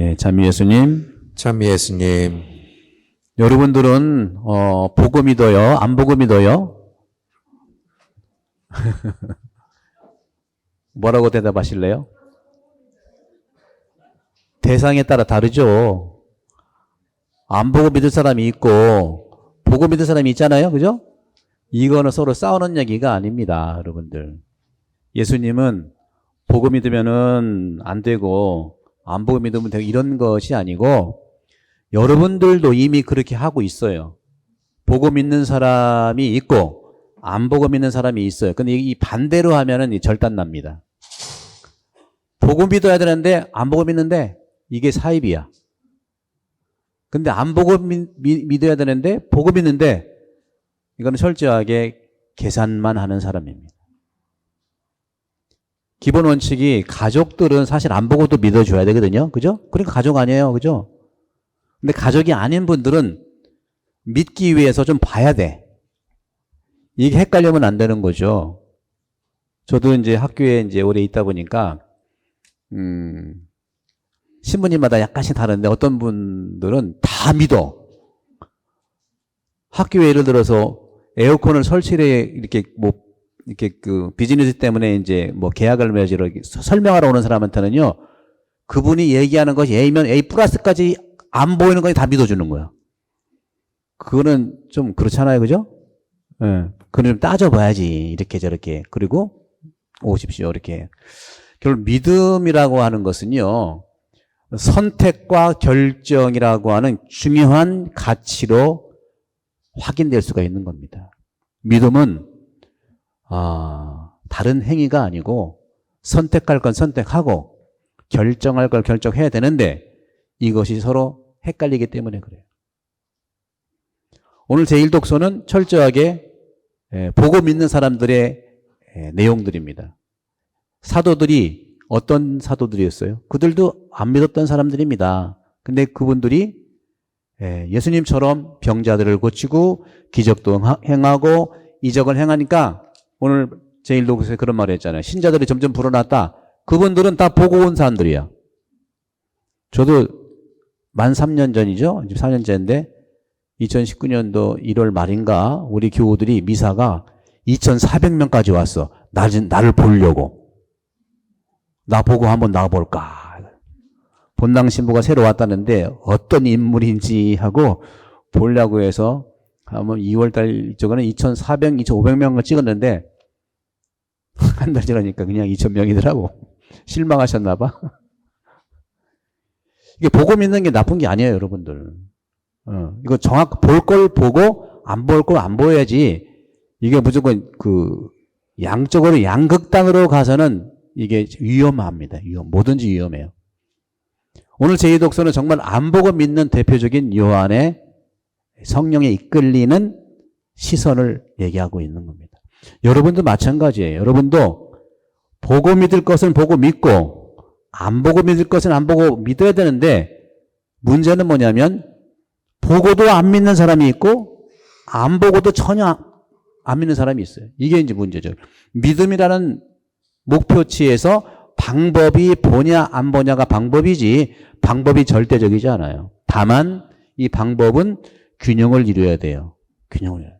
예, 참 예수님. 참 예수님, 여러분들은 어, 보고 믿어요? 안 보고 믿어요? 뭐라고 대답하실래요? 대상에 따라 다르죠. 안 보고 믿을 사람이 있고 보고 믿을 사람이 있잖아요. 그죠? 이거는 서로 싸우는 얘기가 아닙니다, 여러분들. 예수님은 보고 믿으면은 안 되고 안 보고 믿으면 되고 이런 것이 아니고 여러분들도 이미 그렇게 하고 있어요. 보고 믿는 사람이 있고 안 보고 믿는 사람이 있어요. 근데 이 반대로 하면은 이 절단 납니다. 보고 믿어야 되는데 안 보고 믿는데 이게 사입이야. 근데 안 보고 믿, 믿- 믿어야 되는데 보고 믿는데 이거는 철저하게 계산만 하는 사람입니다. 기본 원칙이 가족들은 사실 안 보고도 믿어줘야 되거든요. 그죠? 그러니까 가족 아니에요. 그죠? 근데 가족이 아닌 분들은 믿기 위해서 좀 봐야 돼. 이게 헷갈리면 안 되는 거죠. 저도 이제 학교에 이제 오래 있다 보니까, 음, 신부님마다 약간씩 다른데 어떤 분들은 다 믿어. 학교에 예를 들어서 에어컨을 설치를 이렇게 뭐, 이렇게 그 비즈니스 때문에 이제 뭐 계약을 맺으러 설명하러 오는 사람한테는요, 그분이 얘기하는 것이 A면 A 플러스까지 안 보이는 건다 믿어주는 거야. 그거는 좀 그렇잖아요. 그죠? 예. 그건 좀 따져봐야지. 이렇게 저렇게. 그리고 오십시오. 이렇게. 결국 믿음이라고 하는 것은요. 선택과 결정이라고 하는 중요한 가치로 확인될 수가 있는 겁니다. 믿음은 아, 다른 행위가 아니고 선택할 건 선택하고 결정할 걸 결정해야 되는데 이것이 서로 헷갈리기 때문에 그래요. 오늘 제1독서는 철저하게 예, 보고 믿는 사람들의 예, 내용들입니다. 사도들이 어떤 사도들이었어요? 그들도 안 믿었던 사람들입니다. 근데 그분들이 예, 예수님처럼 병자들을 고치고 기적도 행하고 이적을 행하니까 오늘 제1독서에 그런 말을 했잖아요. 신자들이 점점 불어났다. 그분들은 다 보고 온 사람들이야. 저도 만 3년 전이죠. 이제 4년째인데 2019년도 1월 말인가 우리 교우들이 미사가 2,400명까지 왔어. 나, 나를 보려고. 나 보고 한번 나와볼까. 본당 신부가 새로 왔다는데 어떤 인물인지 하고 보려고 해서 한번 2월 달 이쪽에는 2,400, 2,500명을 찍었는데 한 달 지나니까 그냥 2,000명이더라고. 실망하셨나 봐. 이게 보고 믿는 게 나쁜 게 아니에요, 여러분들. 어, 이거 정확 볼 걸 보고 안 볼 걸 안 보여야지. 이게 무조건 그 양쪽으로 양극단으로 가서는 이게 위험합니다. 위험. 뭐든지 위험해요. 오늘 제2 독서는 정말 안 보고 믿는 대표적인 요한의 성령에 이끌리는 시선을 얘기하고 있는 겁니다. 여러분도 마찬가지예요. 여러분도 보고 믿을 것은 보고 믿고 안 보고 믿을 것은 안 보고 믿어야 되는데 문제는 뭐냐면 보고도 안 믿는 사람이 있고 안 보고도 전혀 안 믿는 사람이 있어요. 이게 이제 문제죠. 믿음이라는 목표치에서 방법이 보냐 안 보냐가 방법이지 방법이 절대적이지 않아요. 다만 이 방법은 균형을 이루어야 돼요. 균형을.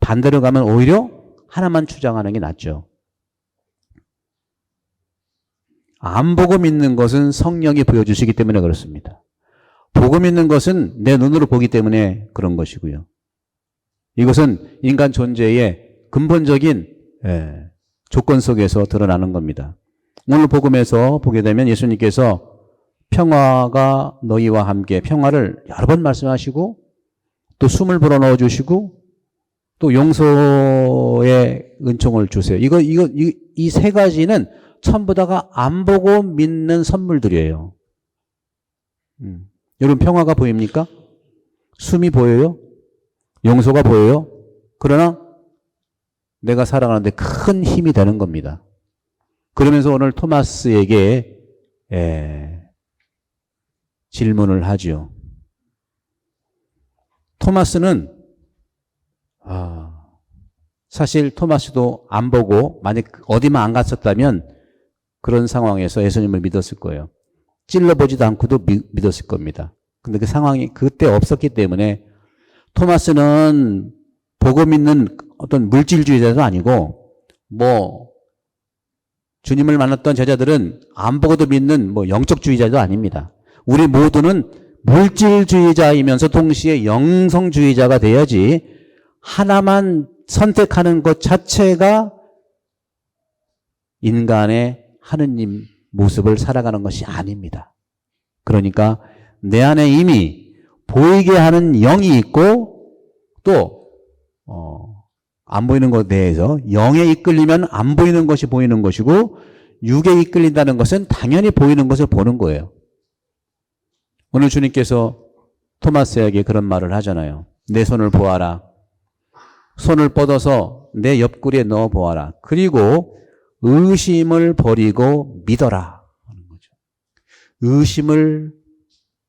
반대로 가면 오히려 하나만 주장하는 게 낫죠. 안 보고 믿는 것은 성령이 보여주시기 때문에 그렇습니다. 보고 믿는 것은 내 눈으로 보기 때문에 그런 것이고요. 이것은 인간 존재의 근본적인 예, 조건 속에서 드러나는 겁니다. 오늘 복음에서 보게 되면 예수님께서 평화가 너희와 함께 평화를 여러 번 말씀하시고 또 숨을 불어넣어 주시고 또 용서 의 은총을 주세요. 이거 이거 이 세 가지는 전부 다가 안 보고 믿는 선물들이에요. 음. 여러분 평화가 보입니까? 숨이 보여요? 용서가 보여요? 그러나 내가 살아가는데 큰 힘이 되는 겁니다. 그러면서 오늘 토마스에게 예, 질문을 하죠. 토마스는 아, 사실 토마스도 안 보고 만약 어디만 안 갔었다면 그런 상황에서 예수님을 믿었을 거예요. 찔러보지도 않고도 미- 믿었을 겁니다. 근데 그 상황이 그때 없었기 때문에 토마스는 보고 믿는 어떤 물질주의자도 아니고 뭐 주님을 만났던 제자들은 안 보고도 믿는 뭐 영적주의자도 아닙니다. 우리 모두는 물질주의자이면서 동시에 영성주의자가 돼야지 하나만 선택하는 것 자체가 인간의 하느님 모습을 살아가는 것이 아닙니다. 그러니까 내 안에 이미 보이게 하는 영이 있고 또, 어, 안 보이는 것에 대해서 영에 이끌리면 안 보이는 것이 보이는 것이고 육에 이끌린다는 것은 당연히 보이는 것을 보는 거예요. 오늘 주님께서 토마스에게 그런 말을 하잖아요. 내 손을 보아라. 손을 뻗어서 내 옆구리에 넣어 보아라. 그리고 의심을 버리고 믿어라. 하는 거죠. 의심을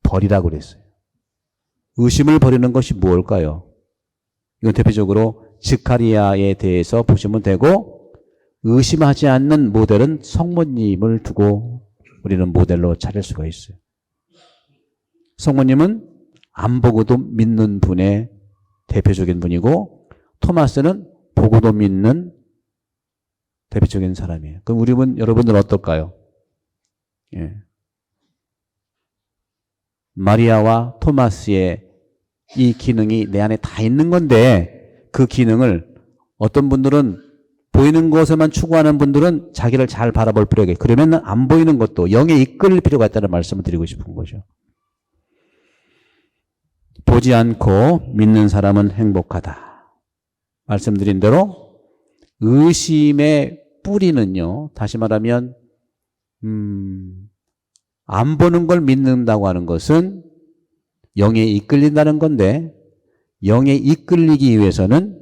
버리라고 그랬어요. 의심을 버리는 것이 무엇일까요? 이건 대표적으로 즉가리아에 대해서 보시면 되고 의심하지 않는 모델은 성모님을 두고 우리는 모델로 차릴 수가 있어요. 성모님은 안 보고도 믿는 분의 대표적인 분이고 토마스는 보고도 믿는 대표적인 사람이에요. 그럼 우리는 여러분들 어떨까요? 예. 마리아와 토마스의 이 기능이 내 안에 다 있는 건데 그 기능을 어떤 분들은 보이는 것에만 추구하는 분들은 자기를 잘 바라볼 필요가 있고 그러면 안 보이는 것도 영에 이끌릴 필요가 있다는 말씀을 드리고 싶은 거죠. 보지 않고 믿는 사람은 행복하다. 말씀드린 대로 의심의 뿌리는요. 다시 말하면 음, 안 보는 걸 믿는다고 하는 것은 영에 이끌린다는 건데 영에 이끌리기 위해서는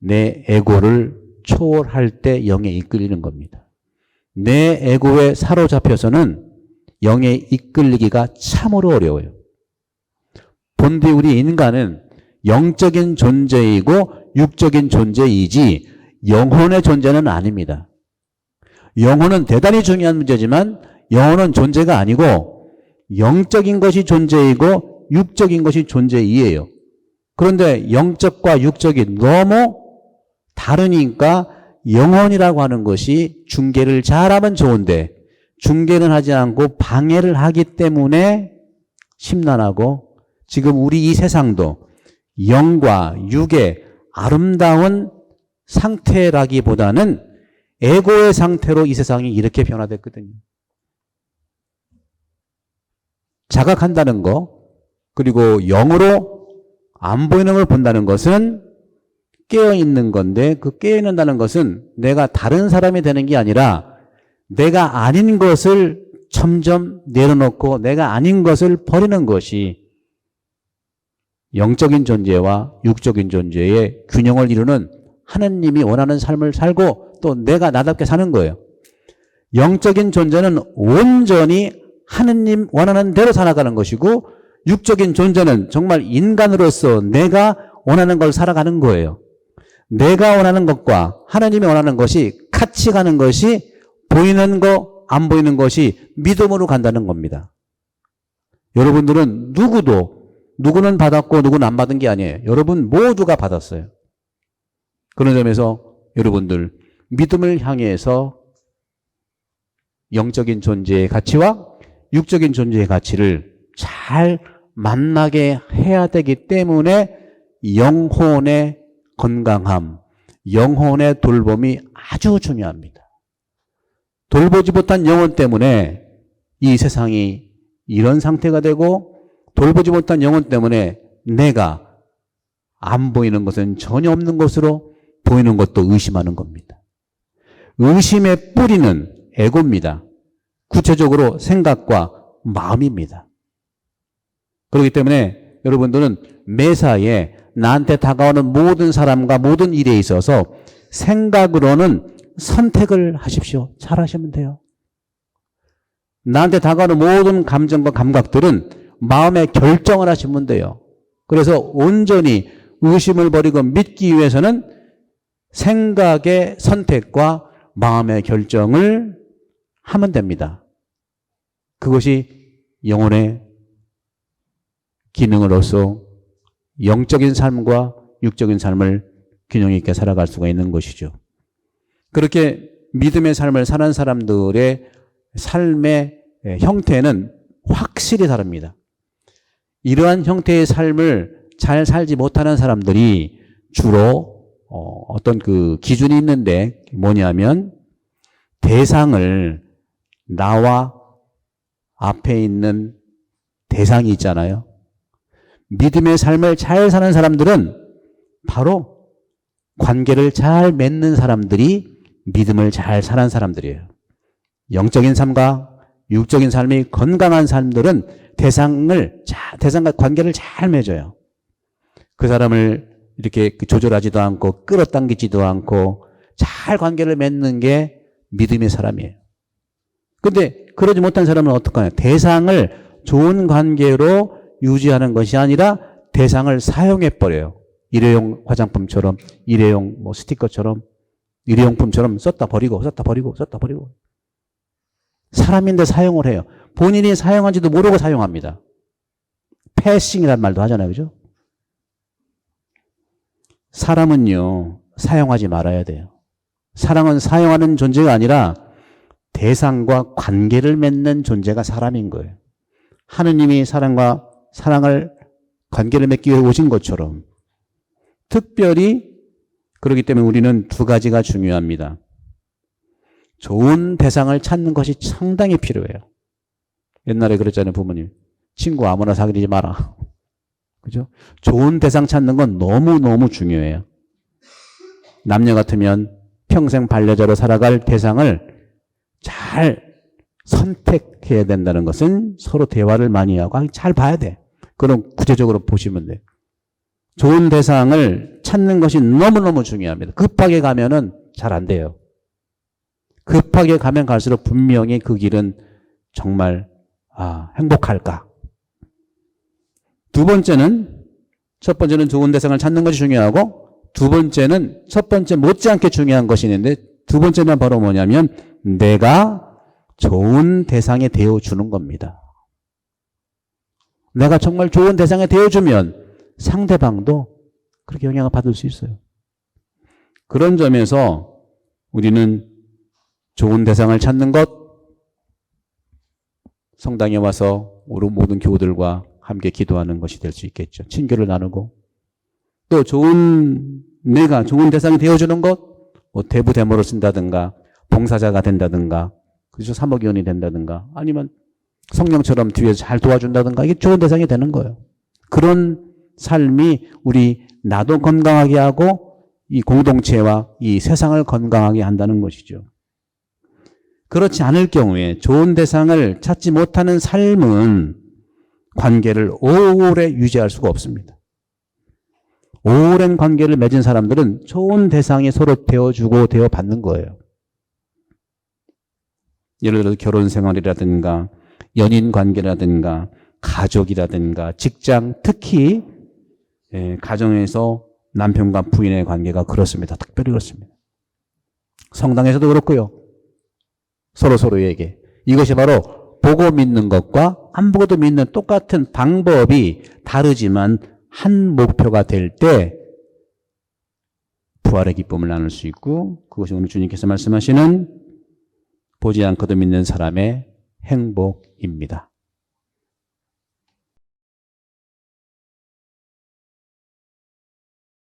내 에고를 초월할 때 영에 이끌리는 겁니다. 내 에고에 사로잡혀서는 영에 이끌리기가 참으로 어려워요. 본디 우리 인간은 영적인 존재이고 육적인 존재이지 영혼의 존재는 아닙니다. 영혼은 대단히 중요한 문제지만 영혼은 존재가 아니고 영적인 것이 존재이고 육적인 것이 존재이에요. 그런데 영적과 육적이 너무 다르니까 영혼이라고 하는 것이 중계를 잘하면 좋은데 중계는 하지 않고 방해를 하기 때문에 심란하고 지금 우리 이 세상도 영과 육의 아름다운 상태라기보다는 에고의 상태로 이 세상이 이렇게 변화됐거든요. 자각한다는 거, 그리고 영으로 안 보이는 걸 본다는 것은 깨어 있는 건데 그 깨어 있는다는 것은 내가 다른 사람이 되는 게 아니라 내가 아닌 것을 점점 내려놓고 내가 아닌 것을 버리는 것이 영적인 존재와 육적인 존재의 균형을 이루는 하느님이 원하는 삶을 살고 또 내가 나답게 사는 거예요. 영적인 존재는 온전히 하느님 원하는 대로 살아가는 것이고 육적인 존재는 정말 인간으로서 내가 원하는 걸 살아가는 거예요. 내가 원하는 것과 하나님이 원하는 것이 같이 가는 것이 보이는 거, 안 보이는 것이 믿음으로 간다는 겁니다. 여러분들은 누구도 누구는 받았고 누구는 안 받은 게 아니에요. 여러분 모두가 받았어요. 그런 점에서 여러분들 믿음을 향해서 영적인 존재의 가치와 육적인 존재의 가치를 잘 만나게 해야 되기 때문에 영혼의 건강함, 영혼의 돌봄이 아주 중요합니다. 돌보지 못한 영혼 때문에 이 세상이 이런 상태가 되고 돌보지 못한 영혼 때문에 내가 안 보이는 것은 전혀 없는 것으로 보이는 것도 의심하는 겁니다. 의심의 뿌리는 에고입니다. 구체적으로 생각과 마음입니다. 그렇기 때문에 여러분들은 매사에 나한테 다가오는 모든 사람과 모든 일에 있어서 생각으로는 선택을 하십시오. 잘 하시면 돼요. 나한테 다가오는 모든 감정과 감각들은 마음의 결정을 하시면 돼요. 그래서 온전히 의심을 버리고 믿기 위해서는 생각의 선택과 마음의 결정을 하면 됩니다. 그것이 영혼의 기능으로서 영적인 삶과 육적인 삶을 균형 있게 살아갈 수가 있는 것이죠. 그렇게 믿음의 삶을 사는 사람들의 삶의 형태는 확실히 다릅니다. 이러한 형태의 삶을 잘 살지 못하는 사람들이 주로 어, 어떤 그 기준이 있는데 뭐냐면 대상을 나와 앞에 있는 대상이 있잖아요. 믿음의 삶을 잘 사는 사람들은 바로 관계를 잘 맺는 사람들이 믿음을 잘 사는 사람들이에요. 영적인 삶과 육적인 삶이 건강한 사람들은 대상을 잘, 대상과 관계를 잘 맺어요. 그 사람을 이렇게 조절하지도 않고 끌어당기지도 않고 잘 관계를 맺는 게 믿음의 사람이에요. 근데 그러지 못한 사람은 어떡하냐? 대상을 좋은 관계로 유지하는 것이 아니라 대상을 사용해 버려요. 일회용 화장품처럼, 일회용 뭐 스티커처럼, 일회용품처럼 썼다 버리고, 썼다 버리고, 썼다 버리고. 사람인데 사용을 해요. 본인이 사용한지도 모르고 사용합니다. 패싱이란 말도 하잖아요. 그죠? 사람은요, 사용하지 말아야 돼요. 사랑은 사용하는 존재가 아니라 대상과 관계를 맺는 존재가 사람인 거예요. 하느님이 사랑과 사랑을 관계를 맺기 위해 오신 것처럼 특별히 그렇기 때문에 우리는 두 가지가 중요합니다. 좋은 대상을 찾는 것이 상당히 필요해요. 옛날에 그랬잖아요, 부모님. 친구 아무나 사귀지 마라. 그죠? 좋은 대상 찾는 건 너무너무 중요해요. 남녀 같으면 평생 반려자로 살아갈 대상을 잘 선택해야 된다는 것은 서로 대화를 많이 하고 잘 봐야 돼. 그럼 구체적으로 보시면 돼. 좋은 대상을 찾는 것이 너무너무 중요합니다. 급하게 가면은 잘 안 돼요. 급하게 가면 갈수록 분명히 그 길은 정말 아, 행복할까? 두 번째는 첫 번째는 좋은 대상을 찾는 것이 중요하고 두 번째는 첫 번째 못지않게 중요한 것이 있는데 두 번째는 바로 뭐냐면 내가 좋은 대상에 되어 주는 겁니다. 내가 정말 좋은 대상에 되어 주면 상대방도 그렇게 영향을 받을 수 있어요. 그런 점에서 우리는 좋은 대상을 찾는 것, 성당에 와서 우리 모든 교우들과 함께 기도하는 것이 될 수 있겠죠. 친교를 나누고 또 좋은 내가 좋은 대상이 되어주는 것, 뭐 대부 대모로 쓴다든가 봉사자가 된다든가 그래서 사목위원이 된다든가 아니면 성령처럼 뒤에서 잘 도와준다든가 이게 좋은 대상이 되는 거예요. 그런 삶이 우리 나도 건강하게 하고 이 공동체와 이 세상을 건강하게 한다는 것이죠. 그렇지 않을 경우에 좋은 대상을 찾지 못하는 삶은 관계를 오래 유지할 수가 없습니다. 오랜 관계를 맺은 사람들은 좋은 대상이 서로 되어주고 되어받는 거예요. 예를 들어 결혼 생활이라든가 연인 관계라든가 가족이라든가 직장 특히 예, 가정에서 남편과 부인의 관계가 그렇습니다. 특별히 그렇습니다. 성당에서도 그렇고요. 서로 서로에게 이것이 바로 보고 믿는 것과 안 보고도 믿는 똑같은 방법이 다르지만 한 목표가 될 때 부활의 기쁨을 나눌 수 있고 그것이 오늘 주님께서 말씀하시는 보지 않고도 믿는 사람의 행복입니다.